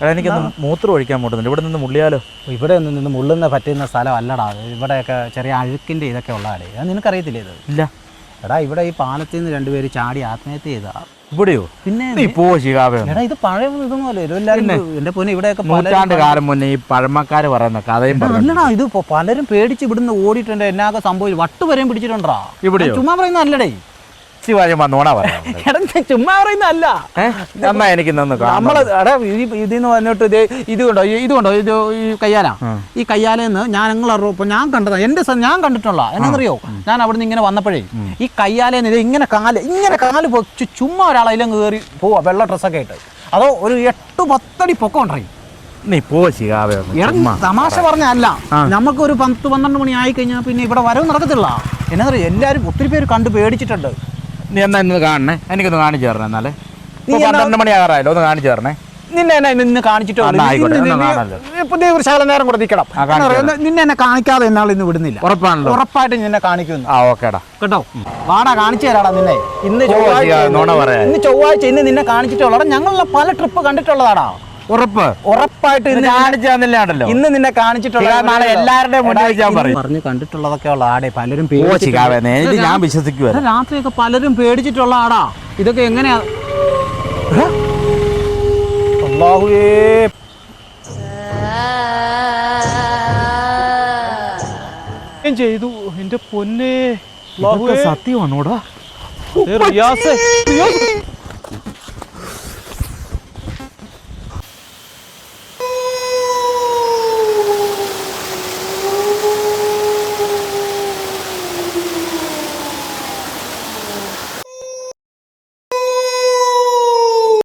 എടാ എനിക്കൊന്ന് മൂത്രം ഒഴിക്കാൻ പോട്ടുന്നുണ്ട് ഇവിടെ നിന്ന് മുള്ളിയാലോ? ഇവിടെ നിന്ന് നിന്ന് മുള്ളുന്ന പറ്റുന്ന സ്ഥലം അല്ലടാ ഇവിടെയൊക്കെ ചെറിയ അഴുക്കിന്റെ ഇതൊക്കെ ഉള്ളതാടേ. അത് നിനക്കറിയത്തില്ലേ ഇത്? ഇല്ല. എടാ ഇവിടെ ഈ പാലത്തിൽ നിന്ന് രണ്ടുപേര് ചാടി ആത്മഹത്യ ചെയ്താ. ഇവിടെയോ? പിന്നെ എടാ ഇത് പഴയ ഇതൊന്നും അല്ലേ എല്ലാവരും എന്റെ പൊന്നെ ഇവിടെയൊക്കെ നൂറ്റാണ്ട് കാലം മുന്നേ ഈ പഴമക്കാര് പറയുന്ന കഥയും പറഞ്ഞു അല്ലടാ ഇത് പലരും പേടിച്ച് ഇവിടുന്ന് ഓടിയിട്ടുണ്ട്. എന്നാകെ സംഭവിച്ചു വട്ട് വരെയും പിടിച്ചിട്ടുണ്ടാ ഇവിടെ ചുമ്മാ പറയുന്ന അല്ലടേ ശിവാജി നോണ പറയാം എടാ ഞാൻ ചുമ്മാ പറയുന്നല്ല നന്നാ എന്നാ എനിക്ക് നിന്ന് നമ്മൾ എടാ ഇതിന്ന് പറഞ്ഞിട്ട് ഇത് ഇത് കണ്ടോ? ഈ- ഇത് കണ്ടോ? ഇത് ഈ കയ്യാല ഈ കയ്യാലെന്ന് ഞാൻ ഞങ്ങൾ ഇപ്പൊ ഞാൻ കണ്ടതാ. എന്റെ സ- ഞാൻ കണ്ടിട്ടുള്ള എന്നറിയോ ഞാൻ അവിടെ നിന്ന് ഇങ്ങനെ വന്നപ്പോഴേ ഈ കയ്യാലെന്ന് ഇത് ഇങ്ങനെ കാൽ ഇങ്ങനെ കാൽ പൊച്ച് ചുമ്മാ ഒരാളതിലും കയറി പോവാ വെള്ള ഡ്രസ്സൊക്കെ ആയിട്ട്. അതോ ഒരു എട്ട് പത്തടി പൊക്കം ഉണ്ടായി നീ പോ ശികാവേ ഒന്ന്. എടാ ചുമ്മാ. തമാശ പറഞ്ഞല്ല നമുക്ക് ഒരു പത്ത് പന്ത്രണ്ട് മണി ആയി കഴിഞ്ഞാൽ പിന്നെ ഇവിടെ വരവ് നടക്കത്തില്ല. എന്നാ എല്ലാരും ഒത്തിരി പേര് കണ്ട് പേടിച്ചിട്ടുണ്ട്. നീ എന്നാ ഇന്ന് കാണണേ? എനിക്കൊന്ന് കാണിച്ചു തരണേ എന്നാലേ. നീ പന്ത്രണ്ട് മണി ആകാറായല്ലോ ഒന്ന് കാണിച്ചു തരണേ. നിന്നെ എന്നെ ഇന്ന് കാണിച്ചിട്ടോ പുതിയ ഒരു ശകലം നേരം കൂടെ നിൽക്കണം നിന്നെ എന്നെ കാണിക്കാതെ എന്നാൾ ഇന്ന് വിടുന്നില്ല. ഉറപ്പാണല്ലോ. ഉറപ്പായിട്ട് നിന്നെ കാണിക്കുന്നു ആ ഓക്കേടാ. കേട്ടോ? വാടാ കാണിച്ചു തരാടാ നിന്നെ. ഇന്ന് ചൊവ്വാഴ്ച. ഇന്ന് ചൊവ്വാഴ്ച ഇന്ന് നിന്നെ കാണിച്ചിട്ടുള്ളടാ ഞങ്ങളുടെ പല ട്രിപ്പ് കണ്ടിട്ടുള്ളതാടാ. ഉറപ്പ്. ഉറപ്പായിട്ട് ഇന്ന് നിന്നെ- കാണിച്ചു തന്നില്ലാണ്ടല്ലോ ഇന്ന് നിന്നെ കാണിച്ചിട്ടുള്ള നാളെ എല്ലാവരുടെയും മുന്നിൽ വെച്ച് ഞാൻ പറയും. പറഞ്ഞു കണ്ടിട്ടുള്ളതൊക്കെ ഉള്ള ആടെ പലരും പേടിച്ചിട്ടുണ്ട്. ഞാൻ വിശ്വസിക്കുക രാത്രിയൊക്കെ പലരും പേടിച്ചിട്ടുള്ള ആടാ. ഇതൊക്കെ എങ്ങനെയാ ഞാൻ ചെയ്തു. എന്റെ പൊന്നേ. അല്ലാഹുവേ. സത്യമാണോടാ? റിയാസേ, റിയാസ്,